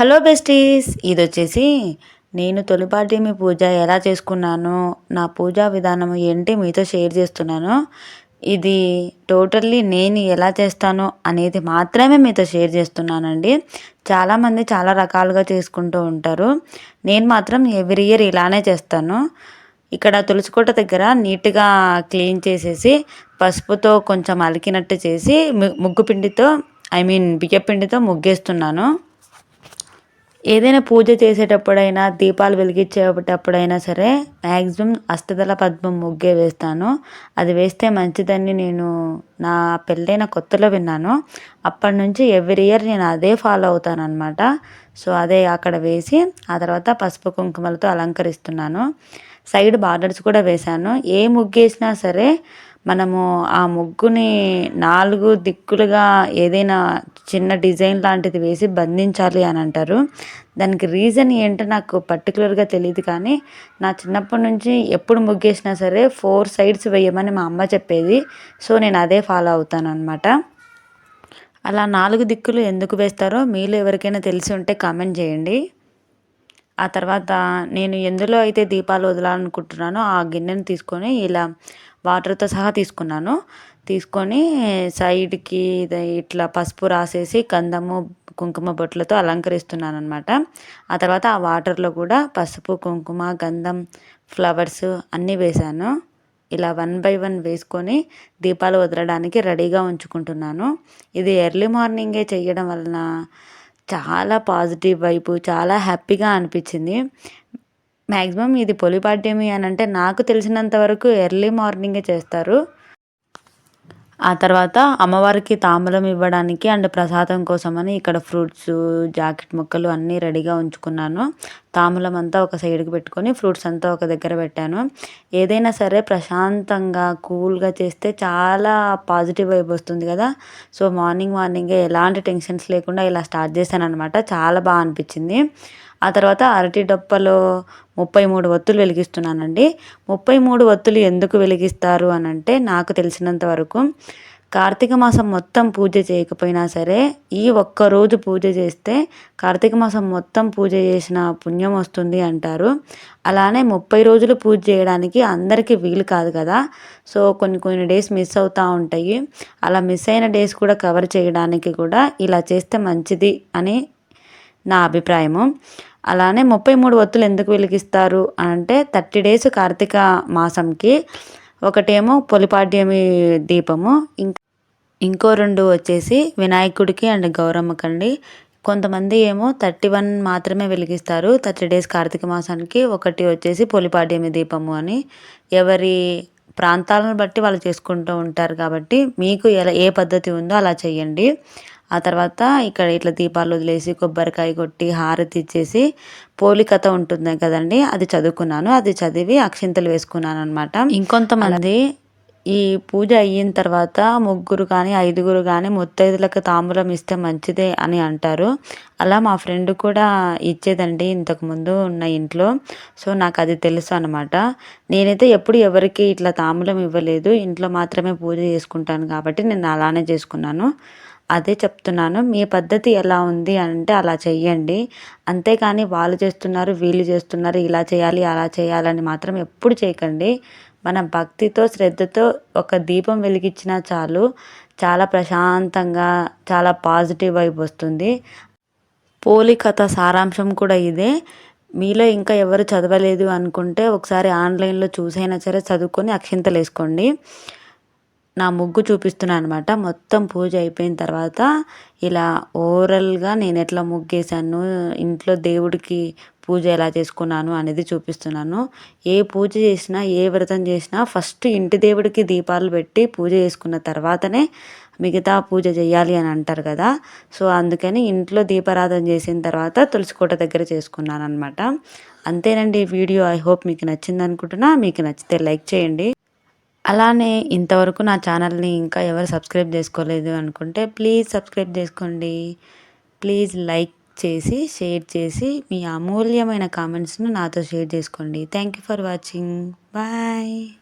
Hello besties ఇది వచ్చేసి నేను తొలిపాటి మీ పూజ ఎలా చేసుకున్నాను నా పూజా విధానం ఏంటి మీతో షేర్ చేస్తున్నాను. ఇది టోటల్లీ నేను ఎలా చేస్తాను అనేది మాత్రమే మీతో షేర్ చేస్తున్నానండి. చాలామంది చాలా రకాలుగా చేసుకుంటూ ఉంటారు. నేను మాత్రం ఎవ్రీ ఇయర్ ఇలానే చేస్తాను. ఇక్కడ తులసికోట దగ్గర నీట్గా క్లీన్ చేసేసి పసుపుతో కొంచెం అలికినట్టు చేసి ముగ్గు పిండితో ఐ మీన్ బియ్యపిండితో ముగ్గేస్తున్నాను. ఏదైనా పూజ చేసేటప్పుడైనా దీపాలు వెలిగించేటప్పుడైనా సరే మ్యాక్సిమం అష్టదళ పద్మం ముగ్గే వేస్తాను. అది వేస్తే మంచిదని నేను నా పెళ్ళైన కొత్తలో విన్నాను. అప్పటి నుంచి ఎవ్రీ ఇయర్ నేను అదే ఫాలో అవుతాను అనమాట సో అదే అక్కడ వేసి ఆ తర్వాత పసుపు కుంకుమలతో అలంకరిస్తున్నాను. సైడ్ బార్డర్స్ కూడా వేశాను. ఏ ముగ్గేసినా సరే మనము ఆ ముగ్గుని నాలుగు దిక్కులుగా ఏదైనా చిన్న డిజైన్ లాంటిది వేసి బంధించాలి అని అంటారు. దానికి రీజన్ ఏంటో నాకు పర్టికులర్గా తెలియదు కానీ నా చిన్నప్పటి నుంచి ఎప్పుడు ముగ్గేసినా సరే ఫోర్ సైడ్స్ వేయమని మా అమ్మ చెప్పేది. సో నేను అదే ఫాలో అవుతాను అనమాట అలా నాలుగు దిక్కులు ఎందుకు వేస్తారో మీలో ఎవరికైనా తెలిసి ఉంటే కామెంట్ చేయండి. ఆ తర్వాత నేను ఎందులో అయితే దీపాలు వదలాలనుకుంటున్నానో ఆ గిన్నెను తీసుకొని ఇలా వాటర్తో సహా తీసుకున్నాను. తీసుకొని సైడ్కి ఇట్లా పసుపు రాసేసి కందము కుంకుమ బొట్లతో అలంకరిస్తున్నాను అనమాట ఆ తర్వాత ఆ వాటర్లో కూడా పసుపు కుంకుమ గంధం ఫ్లవర్స్ అన్నీ వేశాను. ఇలా వన్ బై వన్ వేసుకొని దీపాలు వదలడానికి రెడీగా ఉంచుకుంటున్నాను. ఇది ఎర్లీ మార్నింగే చేయడం వలన చాలా పాజిటివ్ వైపు చాలా హ్యాపీగా అనిపించింది. మ్యాక్సిమం ఇది పొలిపాడ్యమి అని అంటే నాకు తెలిసినంత వరకు ఎర్లీ మార్నింగే చేస్తారు. ఆ తర్వాత అమ్మవారికి తాంబూలం ఇవ్వడానికి అండ్ ప్రసాదం కోసమని ఇక్కడ ఫ్రూట్స్ జాకెట్ ముక్కలు అన్నీ రెడీగా ఉంచుకున్నాను. తాంబూలం అంతా ఒక సైడ్కి పెట్టుకొని ఫ్రూట్స్ అంతా ఒక దగ్గర పెట్టాను. ఏదైనా సరే ప్రశాంతంగా కూల్గా చేస్తే చాలా పాజిటివ్ వైబ్ వస్తుంది కదా. సో మార్నింగ్ మార్నింగే ఎలాంటి టెన్షన్స్ లేకుండా ఇలా స్టార్ట్ చేశాను అనమాట చాలా బాగా అనిపించింది. ఆ తర్వాత అరటి డొప్పలో ముప్పై మూడు ఒత్తులు వెలిగిస్తున్నానండి. ముప్పై మూడు ఒత్తులు ఎందుకు వెలిగిస్తారు అని అంటే నాకు తెలిసినంత వరకు కార్తీక మాసం మొత్తం పూజ చేయకపోయినా సరే ఈ ఒక్క రోజు పూజ చేస్తే కార్తీక మాసం మొత్తం పూజ చేసిన పుణ్యం వస్తుంది అంటారు. అలానే ముప్పై రోజులు పూజ చేయడానికి అందరికీ వీలు కాదు కదా. సో కొన్ని కొన్ని డేస్ మిస్ అవుతూ ఉంటాయి. అలా మిస్ అయిన డేస్ కూడా కవర్ చేయడానికి కూడా ఇలా చేస్తే మంచిది అని నా అభిప్రాయము. అలానే ముప్పై మూడు ఒత్తులు ఎందుకు వెలిగిస్తారు అంటే థర్టీ డేస్ కార్తీక మాసంకి ఒకటేమో పొలిపాడ్యమి దీపము ఇంకో రెండు వచ్చేసి వినాయకుడికి అండ్ గౌరమ్మకండి కొంతమంది ఏమో థర్టీ వన్ మాత్రమే వెలిగిస్తారు థర్టీ డేస్ కార్తీక మాసానికి ఒకటి వచ్చేసి పొలిపాడ్యమి దీపము అని. ఎవరి ప్రాంతాలను బట్టి వాళ్ళు చేసుకుంటూ ఉంటారు కాబట్టి మీకు ఎలా ఏ పద్ధతి ఉందో అలా చేయండి ఆ తర్వాత ఇక్కడ ఇట్లా దీపాలు వదిలేసి కొబ్బరికాయ కొట్టి హారతి ఇచ్చేసి పోలి కథ ఉంటుంది కదండి. అది చదువుకున్నాను. అది చదివి అక్షింతలు వేసుకున్నాను అనమాట ఇంకొంతమంది ఈ పూజ అయిన తర్వాత ముగ్గురు కానీ ఐదుగురు కానీ ముత్తైదులకు తాంబూలం ఇస్తే మంచిదే అని అంటారు. అలా మా ఫ్రెండ్ కూడా ఇచ్చేదండి ఇంతకుముందు ఉన్న ఇంట్లో. సో నాకు అది తెలుసు అనమాట నేనైతే ఎప్పుడు ఎవరికి ఇట్లా తాంబూలం ఇవ్వలేదు. ఇంట్లో మాత్రమే పూజ చేసుకుంటాను కాబట్టి నేను అలానే చేసుకున్నాను. అదే చెప్తున్నాను మీ పద్ధతి ఎలా ఉంది అంటే అలా చెయ్యండి. అంతేకాని వాళ్ళు చేస్తున్నారు వీళ్ళు చేస్తున్నారు ఇలా చేయాలి అలా చేయాలని మాత్రం ఎప్పుడు చేయకండి. మన భక్తితో శ్రద్ధతో ఒక దీపం వెలిగించినా చాలు చాలా ప్రశాంతంగా చాలా పాజిటివ్ వైబ్ వస్తుంది. పోలి కథ సారాంశం కూడా ఇదే. మీలో ఇంకా ఎవరు చదవలేదు అనుకుంటే ఒకసారి ఆన్లైన్లో చూసైనా సరే చదువుకొని అక్షింతలు వేసుకోండి నా ముగ్గు చూపిస్తున్నాను అనమాట మొత్తం పూజ అయిపోయిన తర్వాత ఇలా ఓవరాల్గా నేను ఎట్లా ముగ్గేసాను ఇంట్లో దేవుడికి పూజ ఎలా చేసుకున్నాను అనేది చూపిస్తున్నాను. ఏ పూజ చేసినా ఏ వ్రతం చేసినా ఫస్ట్ ఇంటి దేవుడికి దీపాలు పెట్టి పూజ చేసుకున్న తర్వాతనే మిగతా పూజ చేయాలి అని అంటారు కదా. సో అందుకని ఇంట్లో దీపారాధన చేసిన తర్వాత తులసికోట దగ్గర చేసుకున్నాను అనమాట అంతేనండి వీడియో. ఐ హోప్ మీకు నచ్చింది అనుకుంటున్నా మీకు నచ్చితే లైక్ చేయండి. అలానే ఇంతవరకు నా ఛానల్ని ఇంకా ఎవరు సబ్స్క్రైబ్ చేసుకోలేదు అనుకుంటే ప్లీజ్ సబ్స్క్రైబ్ చేసుకోండి. ప్లీజ్ లైక్ చేసి షేర్ చేసి మీ అమూల్యమైన కామెంట్స్ను నాతో షేర్ చేసుకోండి. Thank you for watching. Bye.